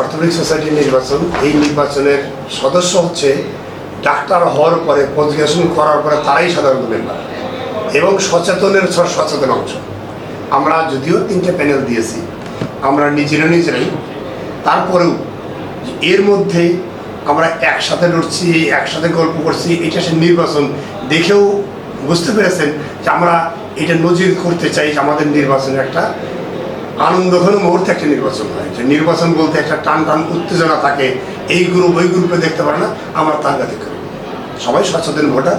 অর্থনৈতিক সোসাইটির নির্বাচন, এই নির্বাচনের সদস্য হচ্ছে ডাক্তার হওয়ার পরে পজিশন করার পরে তারাই সাধারণত মেম্বার এবং সচেতনের সচেতন অংশ। আমরা যদিও তিনটে প্যানেল দিয়েছি, আমরা নিজেরা নিজেরাই। তারপরেও এর মধ্যে আমরা একসাথে লড়ছি, একসাথে গল্প করছি, এটা সে নির্বাচন দেখেও বুঝতে পেরেছেন যে আমরা এটা নজির করতে চাই যে আমাদের নির্বাচনে একটা আনন্দঘন মুহূর্তে একটা নির্বাচন হয়। যে নির্বাচন বলতে একটা টান টান উত্তেজনা থাকে, এই গ্রুপ ওই গ্রুপে দেখতে পারে না, আমার তার কাছে সবাই সচেতন ভোটার,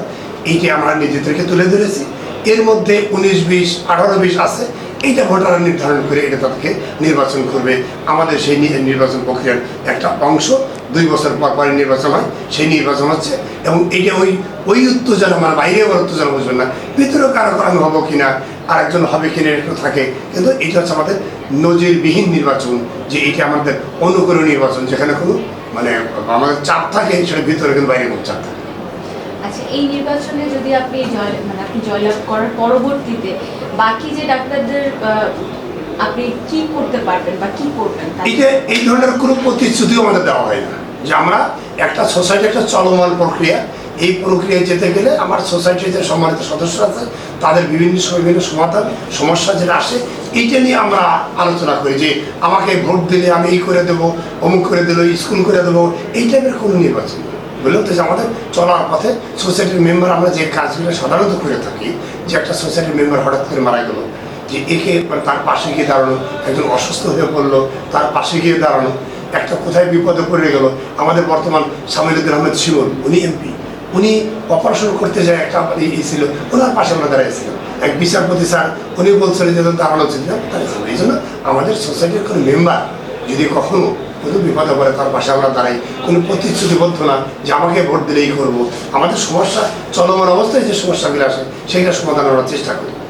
এইটি আমরা নিজেদেরকে তুলে ধরেছি। এর মধ্যে উনিশ বিশ, আঠারো বিশ আছে, এইটা ভোটাররা নির্ধারণ করে এটা তাদেরকে নির্বাচন করবে। আমাদের সেই নির্বাচন প্রক্রিয়ার একটা অংশ, দুই বছর পর পরে নির্বাচন হয়, সেই নির্বাচন হচ্ছে এবং এইটা ওই ওই উত্তেজনা মানে বাইরে আবার উত্তেজনা বুঝবেন না ভিতরেও কারও আমি হব কিনা আরেকজন হবে কিনা একটু থাকে কিন্তু এটা হচ্ছে আমাদের নজিরবিহীন নির্বাচন যে এটা আমাদের অনুকরণ নির্বাচন যেখানে কোনো মানে আমাদের চাপ থাকে সেটা ভিতরে কিন্তু বাইরে কোনো চাপ থাকে আচ্ছা এই নির্বাচনে যদি আপনি জয় মানে আপনি জয়লাভ করার পরবর্তীতে বাকি যে ডাক্তারদের আপনি কি করতে পারবেন বা কি করবেন এইটা এই ধরনের কোনো প্রতিশ্রুতিও আমাদের দেওয়া হয় না। যে আমরা একটা সোসাইটি একটা চলমান প্রক্রিয়া এই প্রক্রিয়ায় যেতে গেলে আমার সোসাইটির যে সম্মানিত সদস্য আছে, তাদের বিভিন্ন বিভিন্ন সমাধান, সমস্যা যেটা আসে এইটা নিয়ে আমরা আলোচনা করি যে আমাকে ভোট দিলে আমি এই করে দেবো, অমুক করে দিল স্কুল করে দেবো, এই টাইপের কোনো নির্বাচন। বললাম তো যে আমাদের চলার পথে সোসাইটির মেম্বার আমরা যে কাজগুলো সাধারণত করে থাকি, যে একটা সোসাইটির মেম্বার হঠাৎ করে মারা গেল, যে একে তার পাশে গিয়ে দাঁড়ানো একজন অসুস্থ হয়ে পড়ল, তার পাশে গিয়ে দাঁড়ানো একটা কোথায় বিপদে পড়ে গেল, আমাদের বর্তমান সামিলুদ্দিন আহমেদ শিমুল উনি এমপি উনি অপারেশন করতে যায় একটা ই- ছিল, ওনার পাশে আমরা দাঁড়িয়েছিলাম এক বিচারপতি স্যার, উনি বলছিলেন যে ছিল না এই জন্য আমাদের সোসাইটির কোনো মেম্বার যদি কখনো কোনো বিপদে পড়ে, তার পাশে আমরা দাঁড়াই। কোনো প্রতিশ্রুতিবদ্ধ না যে, আমাকে ভোট দিলেই করব। আমাদের সমস্যা, চলমান অবস্থায় যে সমস্যাগুলো আসে সেইটা সমাধান করার চেষ্টা করি।